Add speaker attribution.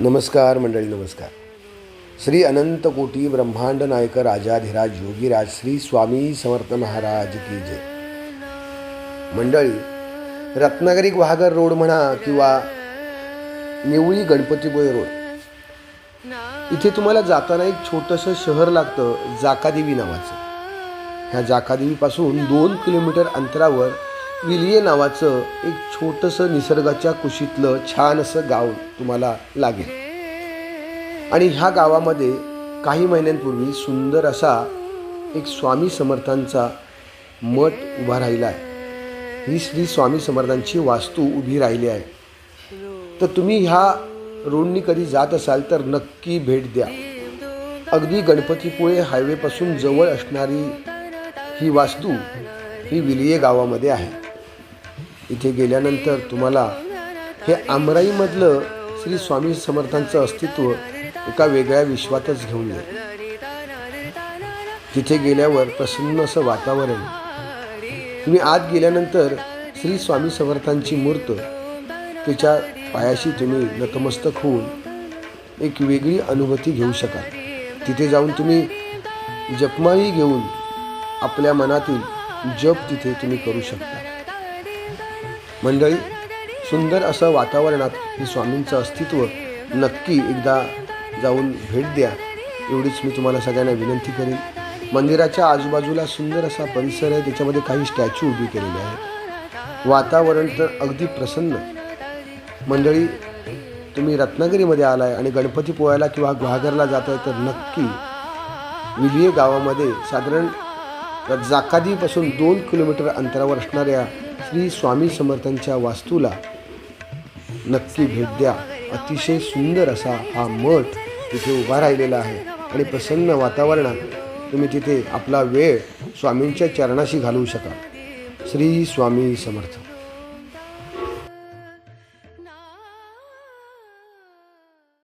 Speaker 1: नमस्कार मंडळी नमस्कार. श्री अनंत कोटी ब्रह्मांड नायक राजाधिराज योगीराज श्री स्वामी समर्थ महाराज की जय. मंडळी रत्नागिरी गुहागर रोड म्हणा किंवा निवळी गणपतीपुळे रोड इथे तुम्हाला जाताना एक छोटंसं शहर लागतं जाकादेवी नावाचं. ह्या जाकादेवीपासून दोन किलोमीटर अंतरावर विलिये नावाचं एक छोटंसं निसर्गाच्या कुशीतलं छान असं गाव तुम्हाला लागेल. आणि ह्या गावामध्ये काही महिन्यांपूर्वी सुंदर असा एक स्वामी समर्थांचा मठ उभा राहिला आहे. ही श्री स्वामी समर्थांची वास्तू उभी राहिली आहे. तर तुम्ही ह्या रोडनी कधी जात असाल तर नक्की भेट द्या. अगदी गणपतीपुळे हायवेपासून जवळ असणारी ही वास्तू ही विलिये गावामध्ये आहे. इथे गेल्यानंतर तुम्हाला हे आमराईमधलं श्री स्वामी समर्थांचं अस्तित्व एका वेगळ्या विश्वातच घेऊन येईल. तिथे गेल्यावर प्रसन्न असं वातावरण. तुम्ही आत गेल्यानंतर श्री स्वामी समर्थांची मूर्त त्याच्या पायाशी तुम्ही नतमस्तक होऊन एक वेगळी अनुभूती घेऊ शकाल. तिथे जाऊन तुम्ही जपमाळी घेऊन आपल्या मनातील जप तिथे तुम्ही करू शकता. मंडळी सुंदर असं वातावरणात हे स्वामींचं अस्तित्व नक्की एकदा जाऊन भेट द्या. एवढीच मी तुम्हाला सगळ्यांना विनंती करेन. मंदिराच्या आजूबाजूला सुंदर असा परिसर आहे त्याच्यामध्ये काही स्टॅच्यू उभी केलेले आहेत. वातावरण तर अगदी प्रसन्न. मंडळी तुम्ही रत्नागिरीमध्ये आलाय आणि गणपती पोळ्याला किंवा गुहागरला जात आहे तर नक्की विलिये गावामध्ये साधारण जाकादीपासून दोन किलोमीटर अंतरावर असणाऱ्या श्री स्वामी समर्थांच्या वास्तूला नक्की भेट द्या. अतिशय सुंदर असा हा मठ तिथे उभा राहिलेला आहे आणि प्रसन्न वातावरणात तुम्ही तिथे आपला वेळ स्वामींच्या चरणाशी घालवू शकाल. श्री स्वामी समर्थ.